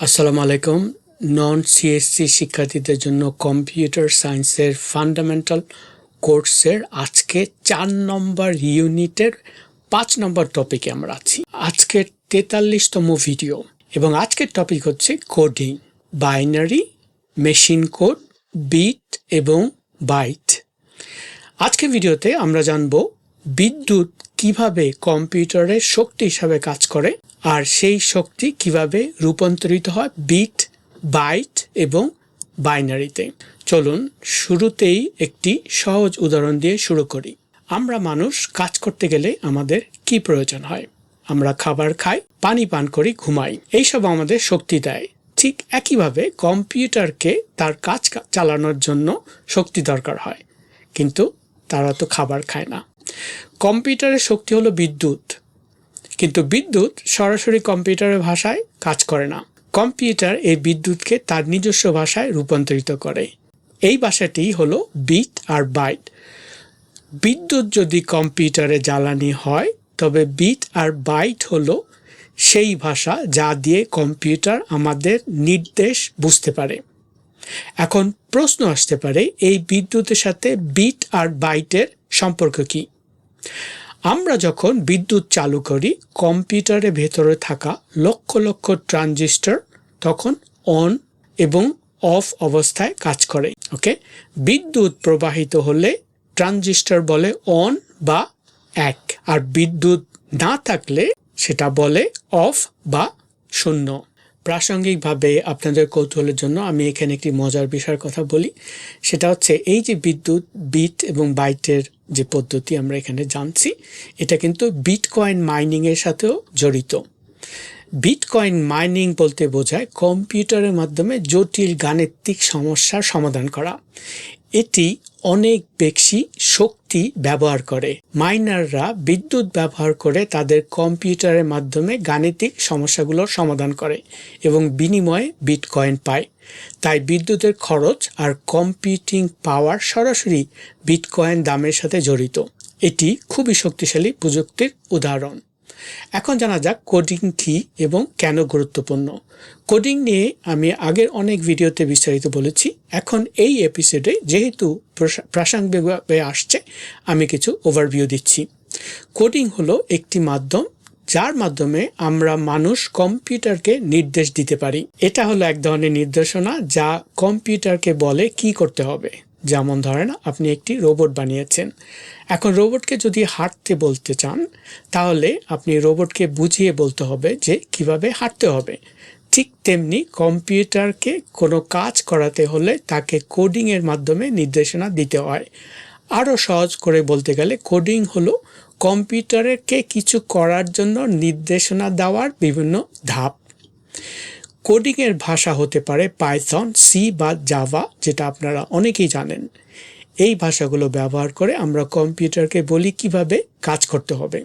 আসসালামু আলাইকুম। নন সিএসসি শিক্ষার্থীদের জন্য কম্পিউটার সায়েন্সের ফান্ডামেন্টাল কোর্সের আজকে চার নম্বর ইউনিটের পাঁচ নম্বর টপিকে আমরা আছি। আজকের তেতাল্লিশতম ভিডিও এবং আজকের টপিক হচ্ছে coding binary machine code bit এবং বাইট আজকের ভিডিওতে আমরা জানব বিদ্যুৎ কীভাবে কম্পিউটারের শক্তি হিসাবে কাজ করে আর সেই শক্তি কীভাবে রূপান্তরিত হয়? বিট বাইট এবং বাইনারিতে চলুন শুরুতেই একটি সহজ উদাহরণ দিয়ে শুরু করি। আমরা মানুষ, কাজ করতে গেলে আমাদের কি প্রয়োজন হয়? আমরা খাবার খাই, পানি পান করি, ঘুমাই। এইসব আমাদের শক্তি দেয়। ঠিক একইভাবে কম্পিউটারকে তার কাজ চালানোর জন্য শক্তি দরকার হয়। কিন্তু তারা তো খাবার খায় না। কম্পিউটারের শক্তি হলো বিদ্যুৎ। কিন্তু বিদ্যুৎ সরাসরি কম্পিউটারের ভাষায় কাজ করে না। কম্পিউটার এই বিদ্যুৎকে তার নিজস্ব ভাষায় রূপান্তরিত করে। এই ভাষাটি হলো বিট আর বাইট। বিদ্যুৎ যদি কম্পিউটারে জ্বালানি হয়, তবে বিট আর বাইট হলো সেই ভাষা যা দিয়ে কম্পিউটার আমাদের নির্দেশ বুঝতে পারে। এখন প্রশ্ন আসতে পারে, এই বিদ্যুতের সাথে বিট আর বাইটের সম্পর্ক কি? আমরা যখন বিদ্যুৎ চালু করি, কম্পিউটারের ভেতরে থাকা লক্ষ লক্ষ ট্রানজিস্টর তখন অন এবং অফ অবস্থায় কাজ করে, ওকে? বিদ্যুৎ প্রবাহিত হলে ট্রানজিস্টর বলে অন বা এক, আর বিদ্যুৎ না থাকলে সেটা বলে অফ বা শূন্য। প্রাসঙ্গিকভাবে আপনাদের কৌতূহলের জন্য আমি এখানে একটি মজার বিষয়ের কথা বলি। সেটা হচ্ছে এই যে বিদ্যুৎ, বিট এবং বাইটের যে পদ্ধতি আমরা এখানে জানছি, এটা কিন্তু বিটকয়েন মাইনিংয়ের সাথেও জড়িত। বিটকয়েন মাইনিং বলতে বোঝায় কম্পিউটারের মাধ্যমে জটিল গাণিতিক সমস্যার সমাধান করা। এটি অনেক বেশি শক্তি ব্যবহার করে। মাইনাররা বিদ্যুৎ ব্যবহার করে তাদের কম্পিউটারের মাধ্যমে গাণিতিক সমস্যাগুলোর সমাধান করে এবং বিনিময়ে বিটকয়েন পায়। তাই বিদ্যুতের খরচ আর কম্পিউটিং পাওয়ার সরাসরি বিটকয়েন দামের সাথে জড়িত। এটি খুবই শক্তিশালী প্রযুক্তির উদাহরণ। এখন জানা যাক কোডিং কি এবং কেন গুরুত্বপূর্ণ। কোডিং নিয়ে আমি আগের অনেক ভিডিওতে বিস্তারিত বলেছি। এখন এই এপিসোডে যেহেতু প্রসা- প্রাসঙ্গিকভাবে আসছে, আমি কিছু ওভারভিউ দিচ্ছি। কোডিং হলো একটি মাধ্যম, যার মাধ্যমে আমরা মানুষ কম্পিউটারকে নির্দেশ দিতে পারি। এটা হলো এক ধরনের নির্দেশনা যা কম্পিউটারকে বলে কি করতে হবে। যেমন ধরেন আপনি একটি রোবট বানিয়েছেন। এখন রোবটকে যদি হাঁটতে বলতে চান, তাহলে আপনি রোবটকে বুঝিয়ে বলতে হবে যে কীভাবে হাঁটতে হবে। ঠিক তেমনি কম্পিউটারকে কোনো কাজ করাতে হলে তাকে কোডিংয়ের মাধ্যমে নির্দেশনা দিতে হয়। আরও সহজ করে বলতে গেলে কোডিং হলো কম্পিউটারকে কিছু করার জন্য নির্দেশনা দেওয়ার বিভিন্ন ধাপ। কোডিংয়ের ভাষা হতে পারে পাইথন সি বা জাভা যেটা আপনারা অনেকেই জানেন। এই ভাষাগুলো ব্যবহার করে আমরা কম্পিউটারকে বলি কীভাবে কাজ করতে হবে।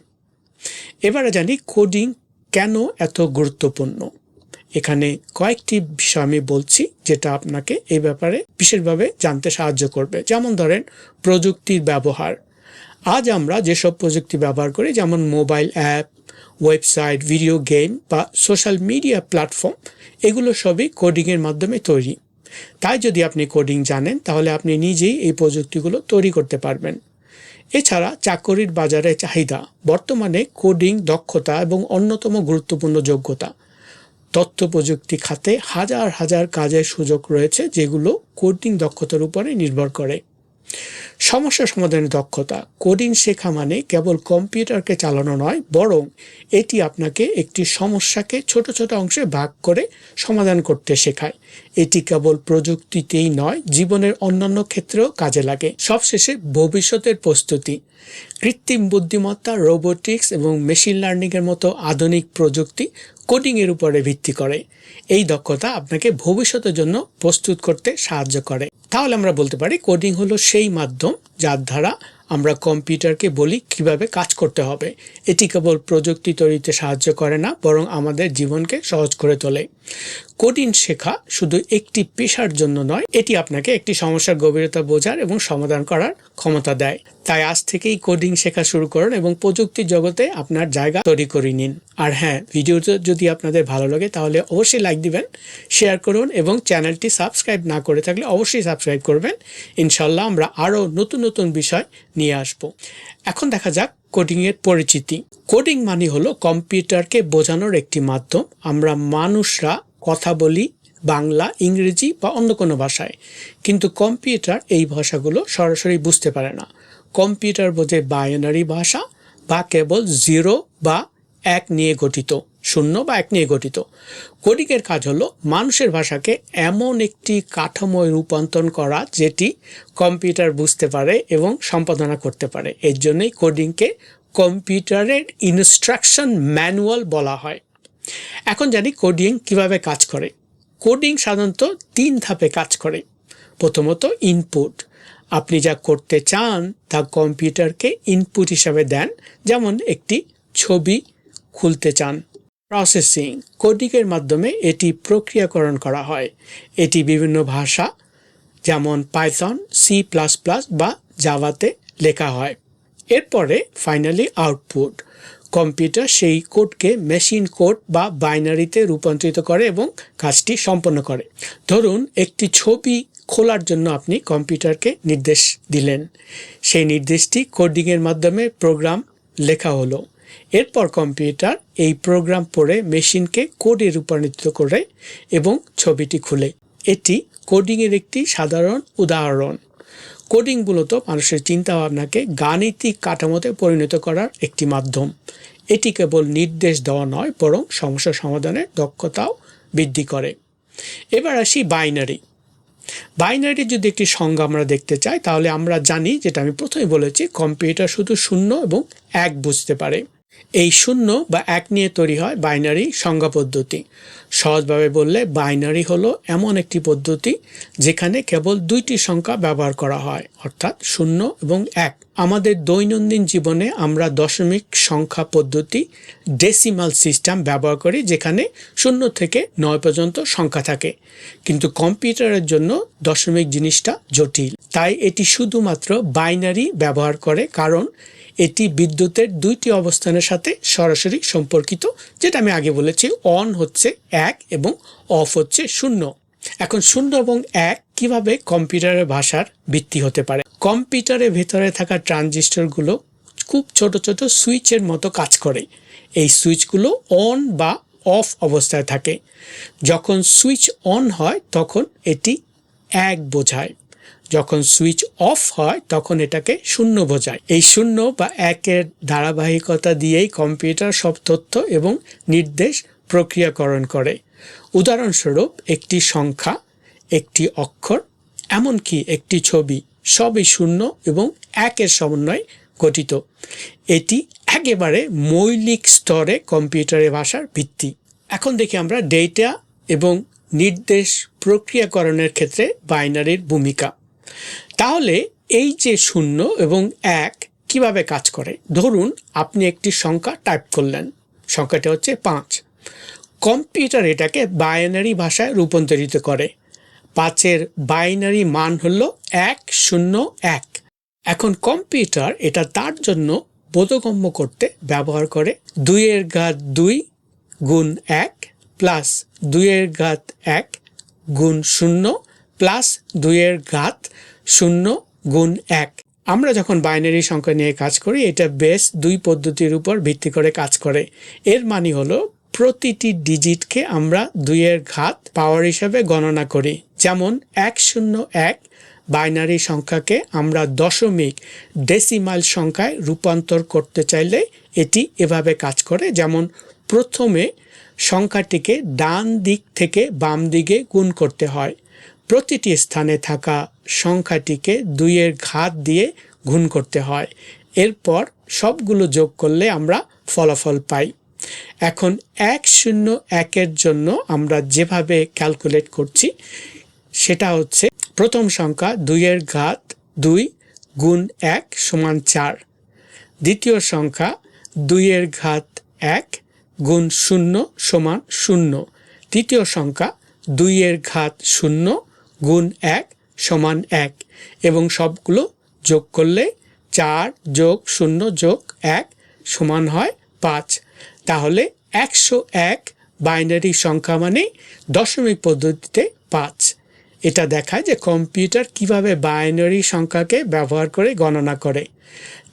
এবারে জানি কোডিং কেন এত গুরুত্বপূর্ণ। এখানে কয়েকটি বিষয় আমি বলছি, যেটা আপনাকে এই ব্যাপারে বিশেষভাবে জানতে সাহায্য করবে। যেমন ধরেন, প্রযুক্তির ব্যবহার। আজ আমরা যেসব প্রযুক্তি ব্যবহার করি, যেমন mobile app website video game বা সোশ্যাল মিডিয়া প্ল্যাটফর্ম এগুলো সবই কোডিংয়ের মাধ্যমে তৈরি। তাই যদি আপনি কোডিং জানেন, তাহলে আপনি নিজেই এই প্রযুক্তিগুলো তৈরি করতে পারবেন। এছাড়া চাকরির বাজারে চাহিদা, বর্তমানে কোডিং দক্ষতা এবং অন্যতম গুরুত্বপূর্ণ যোগ্যতা। তথ্য প্রযুক্তি খাতে হাজার হাজার কাজের সুযোগ রয়েছে যেগুলো কোডিং দক্ষতার উপরে নির্ভর করে। সমস্যা সমাধানের দক্ষতা। কোডিং শেখা মানে কেবল কম্পিউটারকে চালানো নয়, বরং এটি আপনাকে একটি সমস্যাকে ছোট ছোট অংশে ভাগ করে সমাধান করতে শেখায়। এটি কেবল প্রযুক্তিতেই নয়, জীবনের অন্যান্য ক্ষেত্রেও কাজে লাগে। সবশেষে ভবিষ্যতের প্রস্তুতি। কৃত্রিম বুদ্ধিমত্তা, রোবোটিক্স এবং মেশিন লার্নিংয়ের মতো আধুনিক প্রযুক্তি কোডিংয়ের উপরে ভিত্তি করে। এই দক্ষতা আপনাকে ভবিষ্যতের জন্য প্রস্তুত করতে সাহায্য করে। তাহলে আমরা বলতে পারি, কোডিং হলো সেই মাধ্যম যার দ্বারা আমরা কম্পিউটারকে বলি কীভাবে কাজ করতে হবে। এটি কেবল প্রযুক্তি তৈরিতে সাহায্য করে না, বরং আমাদের জীবনকে সহজ করে তোলে। কোডিং শেখা শুধু একটি পেশার জন্য নয়, এটি আপনাকে একটি সমস্যার গভীরতা বোঝার এবং সমাধান করার ক্ষমতা দেয়। তাই আজ থেকেই কোডিং শেখা শুরু করুন এবং প্রযুক্তির জগতে আপনার জায়গা তৈরি করে নিন। আর হ্যাঁ ভিডিওটা যদি আপনাদের ভালো লাগে, তাহলে অবশ্যই লাইক দিবেন, শেয়ার করুন এবং চ্যানেলটি সাবস্ক্রাইব না করে থাকলে অবশ্যই সাবস্ক্রাইব করবেন। ইনশাল্লাহ আমরা আরও নতুন নতুন বিষয় নিয়ে আসব। এখন দেখা যাক কোডিংয়ের পরিচিতি। কোডিং মানে হলো কম্পিউটারকে বোঝানোর একটি মাধ্যম। আমরা মানুষরা কথা বলি বাংলা, ইংরেজি বা অন্য কোনো ভাষায়। কিন্তু কম্পিউটার এই ভাষাগুলো সরাসরি বুঝতে পারে না। কম্পিউটার বোঝে বায়নারি ভাষা বা কেবল জিরো বা এক নিয়ে গঠিত। শূন্য বা এক নিয়ে গঠিত। কোডিংয়ের কাজ হলো মানুষের ভাষাকে এমন একটি কাঠামোয় রূপান্তর করা যেটি কম্পিউটার বুঝতে পারে এবং সম্পাদনা করতে পারে। এর জন্যই কোডিংকে কম্পিউটারের ইনস্ট্রাকশন ম্যানুয়াল বলা হয়। এখন জানি কোডিং কীভাবে কাজ করে। কোডিং সাধারণত তিন ধাপে কাজ করে। প্রথমত ইনপুট। আপনি যা করতে চান তা কম্পিউটারকে ইনপুট হিসাবে দেন। যেমন একটি ছবি খুলতে চান। প্রসেসিং কোডিংয়ের মাধ্যমে এটি প্রক্রিয়াকরণ করা হয়। এটি বিভিন্ন ভাষা, যেমন পাইথন সি প্লাস প্লাস বা জাভাতে লেখা হয়। এরপরে ফাইনালি আউটপুট কম্পিউটার সেই কোডকে মেশিন কোড বা বাইনারিতে রূপান্তরিত করে এবং কাজটি সম্পন্ন করে। ধরুন, একটি ছবি খোলার জন্য আপনি কম্পিউটারকে নির্দেশ দিলেন। সেই নির্দেশটি কোডিংয়ের মাধ্যমে প্রোগ্রাম লেখা হলো। এরপর কম্পিউটার এই প্রোগ্রাম পড়ে মেশিনকে কোডে রূপান্তরিত করে এবং ছবিটি খুলে। এটি কোডিংয়ের একটি সাধারণ উদাহরণ। কোডিং মূলত মানুষের চিন্তাভাবনাকে গাণিতিক কাঠামোতে পরিণত করার একটি মাধ্যম। এটি কেবল নির্দেশ দেওয়া নয়, বরং সমস্যা সমাধানের দক্ষতাও বৃদ্ধি করে। এবার আসি বাইনারি। বাইনারি যদি একটি সংজ্ঞা আমরা দেখতে চাই, তাহলে আমরা জানি, যেটা আমি প্রথমে বলেছি, কম্পিউটার শুধু শূন্য এবং এক বুঝতে পারে। এই শূন্য বা এক নিয়ে তৈরি হয় বাইনারি সংজ্ঞা পদ্ধতি সহজভাবে বললে বাইনারি হলো এমন একটি পদ্ধতি যেখানে কেবল দুইটি সংখ্যা ব্যবহার করা হয়, অর্থাৎ শূন্য এবং এক। আমাদের দৈনন্দিন জীবনে আমরা দশমিক সংখ্যা পদ্ধতি ডেসিমাল সিস্টেম ব্যবহার করি যেখানে শূন্য থেকে নয় পর্যন্ত সংখ্যা থাকে। কিন্তু কম্পিউটারের জন্য দশমিক জিনিসটা জটিল। তাই এটি শুধুমাত্র বাইনারি ব্যবহার করে, কারণ এটি বিদ্যুতের দুইটি অবস্থানের সাথে সরাসরি সম্পর্কিত, যেটা আমি আগে বলেছি অন হচ্ছে এক এবং অফ হচ্ছে শূন্য। এখন শূন্য এবং এক কীভাবে কম্পিউটারের ভাষার ভিত্তি হতে পারে? কম্পিউটারের ভেতরে থাকা ট্রানজিস্টরগুলো খুব ছোট ছোট সুইচের মতো কাজ করে। এই সুইচগুলো অন বা অফ অবস্থায় থাকে। যখন সুইচ অন হয়, তখন এটি এক বোঝায়। যখন সুইচ অফ হয়, তখন এটাকে শূন্য বোঝায়। এই শূন্য বা একের ধারাবাহিকতা দিয়েই কম্পিউটার সব তথ্য এবং নির্দেশ প্রক্রিয়াকরণ করে। উদাহরণস্বরূপ, একটি সংখ্যা, একটি অক্ষর, এমনকি একটি ছবি, সবই শূন্য এবং একের সমন্বয় গঠিত। এটি একেবারে মৌলিক স্তরে কম্পিউটারের ভাষার ভিত্তি। এখন দেখি আমরা ডেটা এবং নির্দেশ প্রক্রিয়াকরণের ক্ষেত্রে বাইনারির ভূমিকা। তাহলে এই যে শূন্য এবং এক কীভাবে কাজ করে? ধরুন আপনি একটি সংখ্যা টাইপ করলেন। সংখ্যাটা হচ্ছে পাঁচ। কম্পিউটার এটাকে বাইনারি ভাষায় রূপান্তরিত করে। পাঁচের বাইনারি মান হল এক, শূন্য, এক। এখন কম্পিউটার এটা তার জন্য বোধগম্য করতে ব্যবহার করে। দুইয়ের ঘাত দুই গুণ এক প্লাস দুইয়ের ঘাত এক গুণ শূন্য প্লাস দুইয়ের ঘাত শূন্য গুণ এক। আমরা যখন বাইনারি সংখ্যা নিয়ে কাজ করি, এটা বেশ দুই পদ্ধতির উপর ভিত্তি করে কাজ করে। এর মানে হলো প্রতিটি ডিজিটকে আমরা দুইয়ের ঘাত পাওয়ার হিসাবে গণনা করি। যেমন এক শূন্য এক বাইনারি সংখ্যাকে আমরা দশমিক ডেসিমাল সংখ্যায় রূপান্তর করতে চাইলে এটি এভাবে কাজ করে। যেমন প্রথমে সংখ্যাটিকে ডান দিক থেকে বাম দিকে গুণ করতে হয়। প্রতিটি স্থানে থাকা সংখ্যাটিকে দুইয়ের ঘাত দিয়ে গুণ করতে হয়। এরপর সবগুলো যোগ করলে আমরা ফলাফল পাই। এখন এক শূন্য একের জন্য আমরা যেভাবে ক্যালকুলেট করছি, সেটা হচ্ছে প্রথম সংখ্যা দুইয়ের ঘাত দুই গুণ এক সমান চার। দ্বিতীয় সংখ্যা দুইয়ের ঘাত এক গুণ শূন্য সমান শূন্য। তৃতীয় সংখ্যা দুইয়ের ঘাত শূন্য গুণ এক সমান এক। এবং সবগুলো যোগ করলে চার যোগ শূন্য যোগ এক সমান হয় পাঁচ। তাহলে একশো এক বাইনারি সংখ্যা মানে দশমিক পদ্ধতিতে পাঁচ। এটা দেখায় যে কম্পিউটার কীভাবে বাইনারি সংখ্যাকে ব্যবহার করে গণনা করে।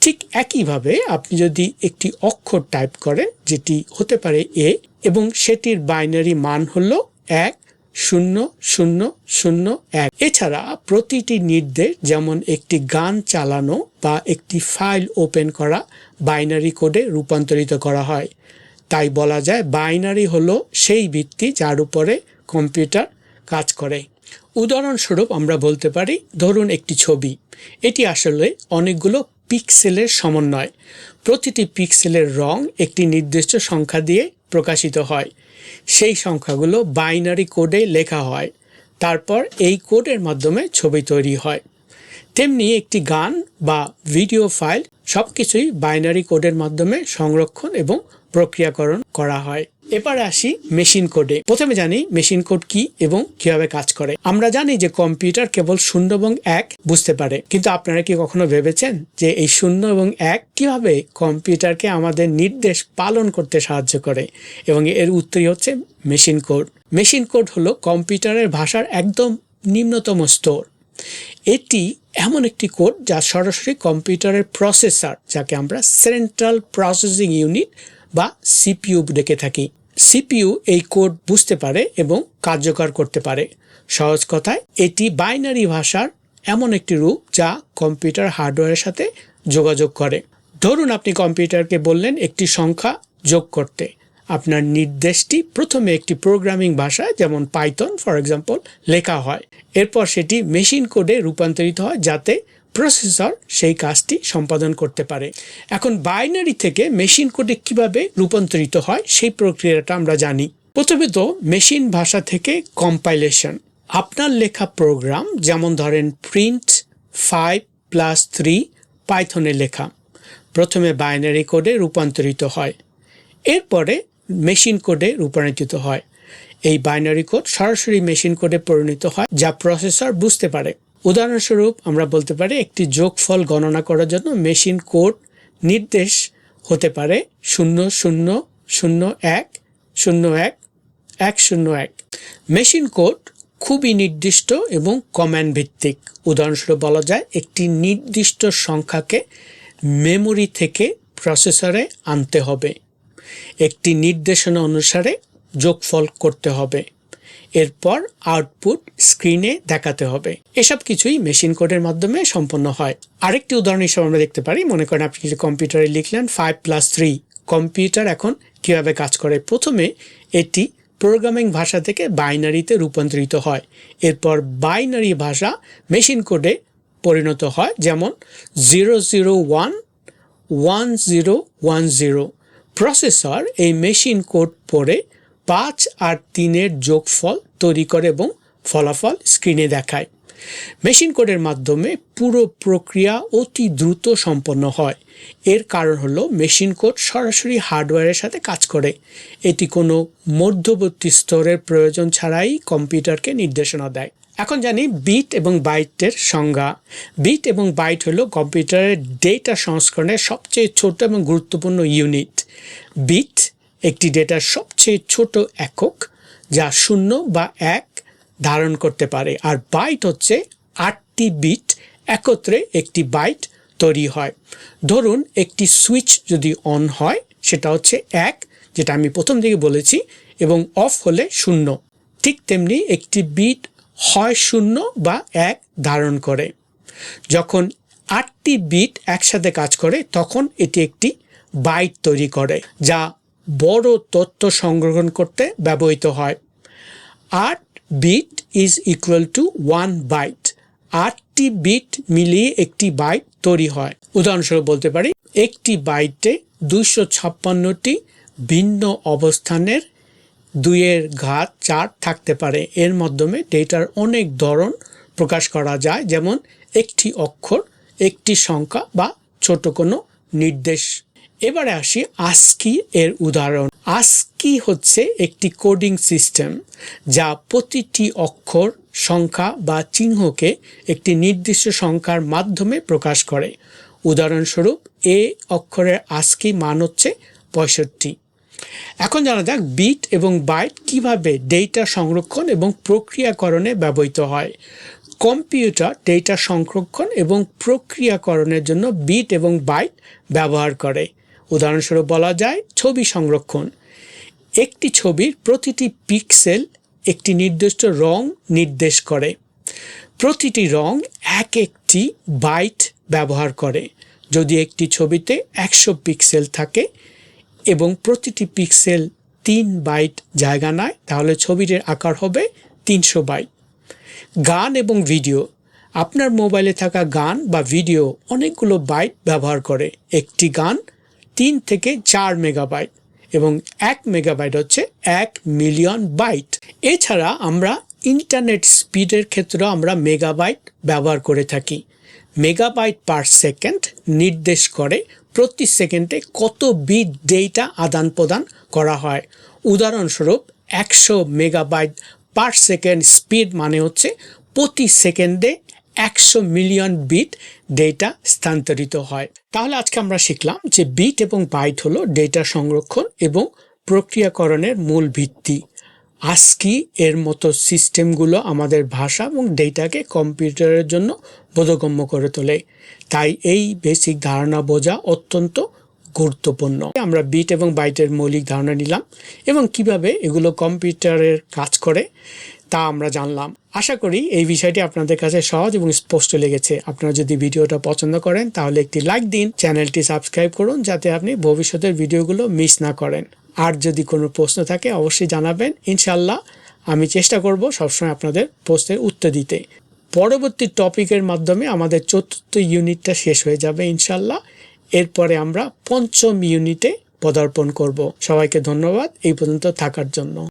ঠিক একইভাবে আপনি যদি একটি অক্ষর টাইপ করেন, যেটি হতে পারে এ এবং সেটির বাইনারি মান হলো এক শূন্য শূন্য শূন্য এক। এছাড়া প্রতিটি নির্দেশ যেমন একটি গান চালানো বা একটি ফাইল ওপেন করা বাইনারি কোডে রূপান্তরিত করা হয়। তাই বলা যায় বাইনারি হলো সেই ভিত্তি যার উপরে কম্পিউটার কাজ করে। উদাহরণস্বরূপ আমরা বলতে পারি, ধরুন একটি ছবি। এটি আসলে অনেকগুলো পিক্সেলের সমন্বয়। প্রতিটি পিক্সেলের রং একটি নির্দিষ্ট সংখ্যা দিয়ে প্রকাশিত হয়। সেই সংখ্যাগুলো বাইনারি কোডে লেখা হয়। তারপর এই কোডের মাধ্যমে ছবি তৈরি হয়। তেমনি একটি গান বা ভিডিও ফাইল সব কিছুই বাইনারি কোডের মাধ্যমে সংরক্ষণ এবং প্রক্রিয়াকরণ করা হয়। এবারে আসি মেশিন কোডে প্রথমে জানি মেশিন কোড কি এবং কীভাবে কাজ করে। আমরা জানি যে কম্পিউটার কেবল শূন্য এবং এক বুঝতে পারে। কিন্তু আপনারা কি কখনো ভেবেছেন যে এই শূন্য এবং এক কীভাবে কম্পিউটারকে আমাদের নির্দেশ পালন করতে সাহায্য করে? এবং এর উত্তরই হচ্ছে মেশিন কোড মেশিন কোড হলো কম্পিউটারের ভাষার একদম নিম্নতম স্তর। এটি এমন একটি কোড যা সরাসরি কম্পিউটারের প্রসেসর যাকে আমরা সেন্ট্রাল প্রসেসিং ইউনিট বা সিপিইউ ডেকে থাকি। সিপিইউ এই কোড বুঝতে পারে এবং কার্যকর করতে পারে। সহজ কথায়, এটি বাইনারি ভাষার এমন একটি রূপ যা কম্পিউটার হার্ডওয়্যারের সাথে যোগাযোগ করে। ধরুন আপনি কম্পিউটারকে বললেন একটি সংখ্যা যোগ করতে। আপনার নির্দেশটি প্রথমে একটি প্রোগ্রামিং ভাষায়, যেমন পাইথন, ফর এক্সাম্পল, লেখা হয়। এরপর সেটি মেশিন কোডে রূপান্তরিত হয় যাতে প্রসেসর সেই কাজটি সম্পাদন করতে পারে। এখন বাইনারি থেকে মেশিন কোডে কীভাবে রূপান্তরিত হয় সেই প্রক্রিয়াটা আমরা জানি। প্রথমে তো মেশিন ভাষা থেকে কম্পাইলেশন আপনার লেখা প্রোগ্রাম যেমন ধরেন প্রিন্ট ফাইভ প্লাস থ্রি পাইথনে লেখা। প্রথমে বাইনারি কোডে রূপান্তরিত হয়। এরপরে মেশিন কোডে রূপান্তরিত হয়। এই বাইনারি কোড সরাসরি মেশিন কোডে পরিণত হয়, যা প্রসেসর বুঝতে পারে। উদাহরণস্বরূপ, আমরা বলতে পারি একটি যোগফল গণনা করার জন্য মেশিন কোড নির্দেশ হতে পারে শূন্য শূন্য শূন্য, এক শূন্য, এক এক, শূন্য এক। মেশিন কোড খুবই নির্দিষ্ট এবং কম্যান্ড ভিত্তিক। উদাহরণস্বরূপ বলা যায়, একটি নির্দিষ্ট সংখ্যাকে মেমোরি থেকে প্রসেসরে আনতে হবে। একটি নির্দেশনা অনুসারে যোগফল করতে হবে। এরপর আউটপুট স্ক্রিনে দেখাতে হবে। এসব কিছুই মেশিন কোডের মাধ্যমে সম্পন্ন হয়। আরেকটি উদাহরণ হিসেবে আমরা দেখতে পারি। মনে করেন আপনি যদি কম্পিউটারে লিখলেন ফাইভ প্লাস থ্রি কম্পিউটার এখন কীভাবে কাজ করে? প্রথমে এটি প্রোগ্রামিং ভাষা থেকে বাইনারিতে রূপান্তরিত হয়। এরপর বাইনারি ভাষা মেশিন কোডে পরিণত হয়, যেমন zero zero one one zero one zero processor এই মেশিন কোড পড়ে পাঁচ আর তিনের যোগফল তৈরি করে এবং ফলাফল স্ক্রিনে দেখায়। মেশিন কোডের মাধ্যমে পুরো প্রক্রিয়া অতি দ্রুত সম্পন্ন হয়। এর কারণ হলো মেশিন কোড সরাসরি হার্ডওয়্যারের সাথে কাজ করে। এটি কোনো মধ্যবর্তী স্তরের প্রয়োজন ছাড়াই কম্পিউটারকে নির্দেশনা দেয়। এখন জানি বিট এবং বাইটের সংজ্ঞা। বিট এবং বাইট হলো কম্পিউটারের ডেটা সংস্করণের সবচেয়ে ছোট এবং গুরুত্বপূর্ণ ইউনিট বিট একটি ডেটার সবচেয়ে ছোট একক যা শূন্য বা এক ধারণ করতে পারে। আর বাইট হচ্ছে আটটি বিট একত্রে একটি বাইট তৈরি হয়। ধরুন একটি সুইচ যদি অন হয়, সেটা হচ্ছে এক, যেটা আমি প্রথম দিকে বলেছি, এবং অফ হলে শূন্য। ঠিক তেমনি একটি বিট হয় শূন্য বা এক ধারণ করে। যখন আটটি বিট একসাথে কাজ করে, তখন এটি একটি বাইট তৈরি করে, যা বড় তথ্য সংগ্রহণ করতে ব্যবহৃত হয়। আট bit is equal to one byte আটটি বিট মিলিয়ে একটি বাইট তৈরি হয়। উদাহরণস্বরূপ বলতে পারি, একটি বাইটে দুইশো ছাপ্পান্নটি ভিন্ন অবস্থানের দুইয়ের ঘাত চার থাকতে পারে। এর মাধ্যমে ডেটার অনেক ধরন প্রকাশ করা যায়, যেমন একটি অক্ষর, একটি সংখ্যা বা ছোট কোনো নির্দেশ। এবারে আসি আস্কি এর উদাহরণ। আস্কি হচ্ছে একটি কোডিং সিস্টেম যা প্রতিটি অক্ষর, সংখ্যা বা চিহ্নকে একটি নির্দিষ্ট সংখ্যার মাধ্যমে প্রকাশ করে। উদাহরণস্বরূপ, এ অক্ষরের আস্কি মান হচ্ছে পঁয়ষট্টি। এখন জানা যাক বিট এবং বাইট কীভাবে ডেটা সংরক্ষণ এবং প্রক্রিয়াকরণে ব্যবহৃত হয়। কম্পিউটার ডেটা সংরক্ষণ এবং প্রক্রিয়াকরণের জন্য বিট এবং বাইট ব্যবহার করে। উদাহরণস্বরূপ বলা যায় ছবি সংরক্ষণ। একটি ছবির প্রতিটি পিক্সেল একটি নির্দিষ্ট রং নির্দেশ করে। প্রতিটি রং এক একটি বাইট ব্যবহার করে। যদি একটি ছবিতে একশো পিক্সেল থাকে এবং প্রতিটি পিক্সেল তিন বাইট জায়গা নেয়, তাহলে ছবিটির আকার হবে তিনশো বাইট। গান এবং ভিডিও। আপনার মোবাইলে থাকা গান বা ভিডিও অনেকগুলো বাইট ব্যবহার করে। একটি গান তিন থেকে চার মেগাবাইট এবং এক মেগাবাইট হচ্ছে এক মিলিয়ন বাইট এছাড়া আমরা ইন্টারনেট স্পিডের ক্ষেত্রেও আমরা মেগাবাইট ব্যবহার করে থাকি। মেগাবাইট পার সেকেন্ড নির্দেশ করে প্রতি সেকেন্ডে কত বিট ডেটা আদান প্রদান করা হয়। উদাহরণস্বরূপ একশো মেগাবাইট পার সেকেন্ড স্পিড মানে হচ্ছে প্রতি সেকেন্ডে একশো মিলিয়ন বিট ডেটা স্থানান্তরিত হয়। তাহলে আজকে আমরা শিখলাম যে বিট এবং বাইট হলো ডেটা সংরক্ষণ এবং প্রক্রিয়াকরণের মূল ভিত্তি। আজকি এর মতো সিস্টেমগুলো আমাদের ভাষা এবং ডেটাকে কম্পিউটারের জন্য বোধগম্য করে তোলে। তাই এই বেসিক ধারণা বোঝা অত্যন্ত গুরুত্বপূর্ণ। আমরা বিট এবং বাইটের মৌলিক ধারণা নিলাম এবং কীভাবে এগুলো কম্পিউটারের কাজ করে। তা আমরা জানলাম। আশা করি এই বিষয়টি আপনাদের কাছে সহজ এবং স্পষ্ট লেগেছে। আপনারা যদি ভিডিওটা পছন্দ করেন, তাহলে একটি লাইক দিন, চ্যানেলটি সাবস্ক্রাইব করুন, যাতে আপনি ভবিষ্যতের ভিডিওগুলো মিস না করেন। আর যদি কোনো প্রশ্ন থাকে, অবশ্যই জানাবেন। ইনশাল্লাহ আমি চেষ্টা করব সবসময় আপনাদের প্রশ্নের উত্তর দিতে। পরবর্তী টপিকের মাধ্যমে আমাদের চতুর্থ ইউনিটটা শেষ হয়ে যাবে ইনশাল্লাহ এরপরে আমরা পঞ্চম ইউনিটে পদার্পণ করব। সবাইকে ধন্যবাদ। এই পর্যন্ত থাকার জন্য।